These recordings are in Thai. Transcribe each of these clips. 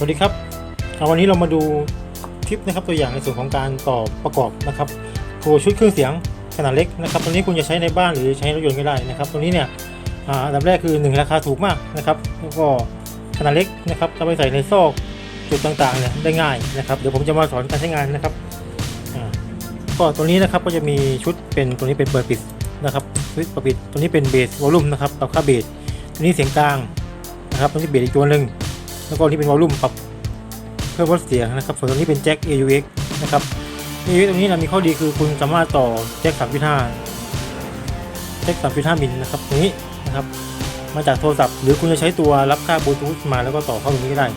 สวัสดีครับวันนี้เรามาดูคลิปนะครับตัวอย่างในส่วนของการต่อประกอบนะครับตัวชุดเครื่องเสียงขนาดเล็กนะครับตัวนี้คุณจะใช้ในบ้านหรือใช้ในรถยนต์ก็ได้นะครับตัวนี้เนี่ยอันดับแรกคือหนึ่งราคาถูกมากนะครับแล้วก็ขนาดเล็กนะครับจะไปใส่ในซอกจุดต่างๆเนี่ยได้ง่ายนะครับเดี๋ยวผมจะมาสอนการใช้งานนะครับก็ตัวนี้นะครับก็จะมีชุดเป็นตัวนี้เป็นเปิดปิดนะครับสวิตช์เปิดปิดตัวนี้เป็นเบสวอลลุ่มนะครับปรับค่าเบสตัวนี้เสียงกลางนะครับตัวนี้เบสอีกตัวหนึ่ง แล้วก็นี่เป็นวอลลุ่มปรับเพิ่มลดเสียงนะครับ ส่วนตรงนี้เป็นแจ็ค AUX นะครับ AUX ตรงนี้นะมีข้อดีคือคุณสามารถต่อแจ็ค3.5 แจ็ค3.5มิลนะครับตรงนี้นะครับ มาจากโทรศัพท์ หรือคุณจะใช้ตัวรับค่าบลูทูธมาแล้วก็ต่อเข้าตรงนี้ก็ได้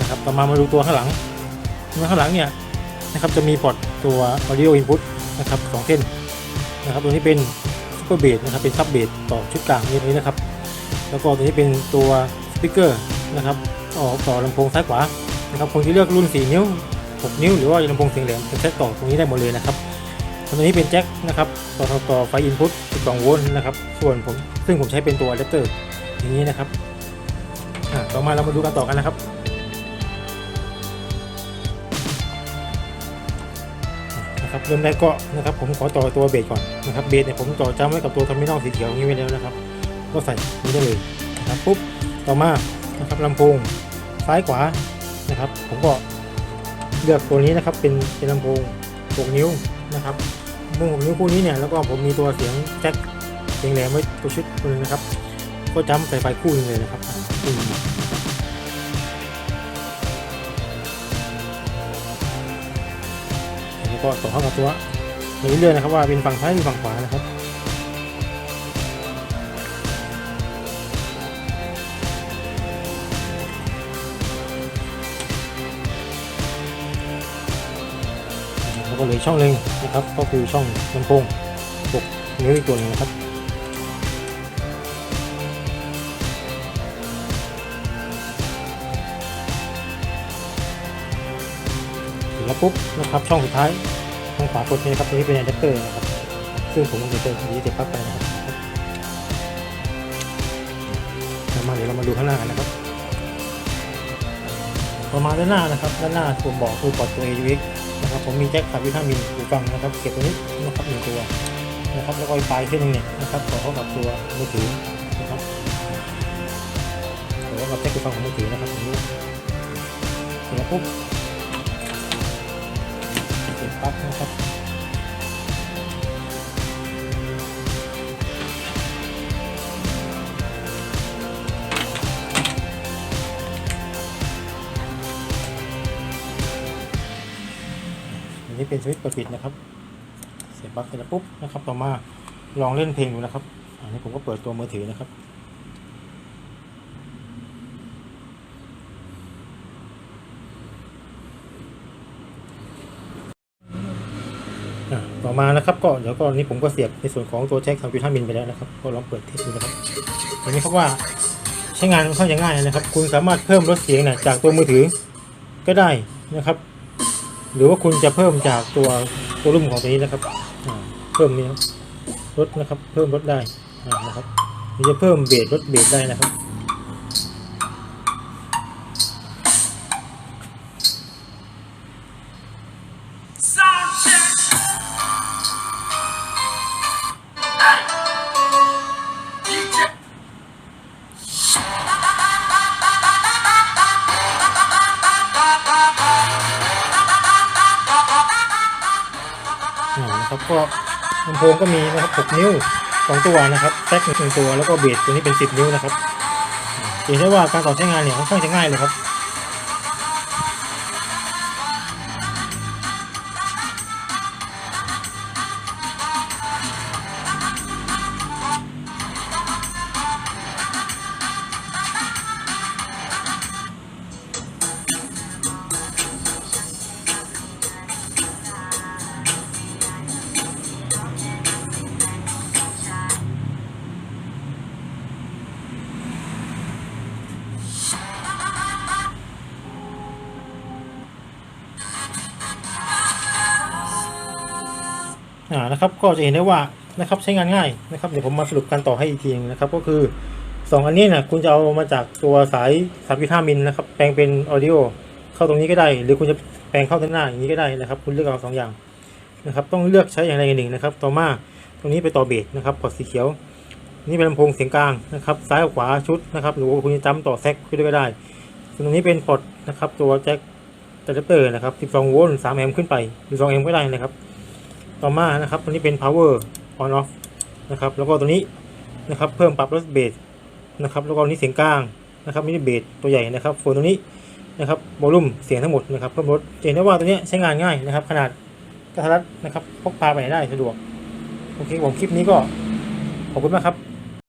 นะครับ ต่อมามาดูตัวข้างหลังตัวข้างหลังเนี่ยนะครับจะมีพอร์ตตัว audio input นะครับสองเส้นนะครับตัวนี้เป็น super bass นะครับเป็น sub bass ต่อชุดกลางนี้นะครับ แล้วก็ตัวนี้เป็นตัวสปีกเกอร์นะครับ ออต่อลำโพงซ้ายขวานะครับคนที่เลือกรุ่น 4 นิ้ว 6 นิ้ว หรือว่าลำโพงเสียงแหลมเป็นเซตต่อตรงนี้ได้หมดเลยนะครับตัวนี้เป็นแจ็คนะครับต่อต่อต่อไฟอินพุต12โวลต์นะครับ ส่วนผมซึ่งผมใช้เป็นตัวอะแดปเตอร์อย่างนี้นะครับต่อมาเรามาดูกันต่อกันนะครับนะครับเริ่มแรกก็นะครับผมขอต่อตัวเบสก่อนนะครับเบสเนี่ยผมต่อจ้ำไว้กับตัวทอร์มินอลสีเขียวอย่านี้ไว้แล้วนะครับ ก็ใส่นี้ได้เลยนะครับปุ๊บต่อมา นะครับลำโพงซ้ายขวานะครับ ผมก็เลือกตัวนี้นะครับเป็นเป็นลำโพง 6 นิ้วนะครับลำโพง6นิ้วคู่นี้เนี่ยแล้วก็ผมมีตัวเสียงแจ็คเสียงแหลมไว้ตัวชุดนึงนะครับ ก็จำใส่ไฟคู่นึงเลยนะครับอ่าคู่นึงแล้วก็ต่อเข้ากับตัวไปเรื่อยๆนะครับว่าเป็นฝั่งซ้ายหรือฝั่งขวานะครับ ก็เหลยช่องหนึ่งนะครับก็คือช่องลำโพง6นิ้วอีกตัวหนึงนะครับเสร็จแล้วปุ๊บนะครับช่องสุดท้ายทางขวากดนี้ครับตัวนี้เป็นอะแดปเตอร์นะครับซึ่งผมจะเจอทีนี้เดี๋ยวปั๊บไปนะครับมาเดี๋ยวเรามาดูข้างหน้ากันนะครับ ประมาณด้านหน้านะครับด้านหน้าตัวบอกคือปลอดตัว AUX นะครับผมมีแจ็คสามวิตามินหูฟังนะครับเก็บตัวนี้นะครับหนึ่งตัวนะครับแล้วก็อีกปลายเส้นหนึงเนี่ยนะครับต่อเข้ากับตัวมือถือนะครับต่อเข้ากับแจ็คหูฟังของมือถือนะครับตรงนี้เสร็จแล้วปุ๊บเสร็จปั๊บนะ นี่เป็นสวิตช์เปิดปิดนะครับเสียบปลั๊กเสร็จแล้วปุ๊บนะครับ ต่อมาลองเล่นเพลงดูนะครับ อันนี้ผมก็เปิดตัวมือถือนะครับอะต่อมานะครับก็เดี๋ยวก็นี้ผมก็เสียบในส่วนของตัวแจ็ค3.5มิลไปแล้วนะครับ ก็ลองเปิดเทสดูนะครับอันนี้เขาว่าใช้งานค่อนข้างจะง่ายนะครับ คุณสามารถเพิ่มลดเสียงนะจากตัวมือถือก็ได้นะครับ หรือว่าคุณจะเพิ่มจากตัวตัวรุ่มของตัวนี้นะครับเพิ่มนี้ลดนะครับ เพิ่มลดได้นะครับจะเพิ่มเบรดลดเบรดได้นะครับ นะครับก็ลำโพงก็มีนะครับ6นิ้ว2ตัวนะครับแท็กหนึ่งตัวแล้วก็เบสตัวนี้เป็น 10 นิ้วนะครับเห็นได้ว่าการต่อใช้งานเนี่ยค่อนข้างจะง่ายเลยครับ อ่านะครับก็จะเห็นได้ว่านะครับใช้งานง่ายนะครับเดี๋ยวผมมาสรุปการต่อให้อีกทีนึงนะครับก็คือสองอันนี้นะคุณจะเอามาจากตัวสาย 3.5มิลนะครับแปลงเป็นออดิโอเข้าตรงนี้ก็ได้ หรือคุณจะแปลงเข้าด้านหน้าอย่างนี้ก็ได้นะครับ คุณเลือกเอาสองอย่างนะครับต้องเลือกใช้อย่างใดอย่างหนึ่งนะครับ ต่อมาตรงนี้ไปต่อเบสนะครับพอร์ตสีเขียว นี่เป็นลำโพงเสียงกลางนะครับซ้ายกับขวาชุดนะครับหรือว่าคุณจะจำต่อแซกขึ้นด้วยก็ได้ส่วนตรงนี้เป็นพอร์ตนะครับตัวแจ็คอะแดปเตอร์นะครับ12โวลต์3แอมป์ขึ้นไปหรือ2แอมป์ก็ได้นะครับ ต่อมานะครับตัวนี้เป็น power on off นะครับ แล้วก็ตัวนี้นะครับเพิ่มปรับลดเบสนะครับแล้วก็อันนี้เสียงกลางนะครับนี่เบสตัวใหญ่นะครับโฟนตัวนี้นะครับบอลลุ่มเสียงทั้งหมดนะครับเพิ่มลดเห็นได้ว่าตัวนี้ใช้งานง่ายนะครับ ขนาดกระทัดรัดนะครับพกพาไปไหนได้สะดวกโอเคผมคลิปนี้ก็ขอบคุณมากครับ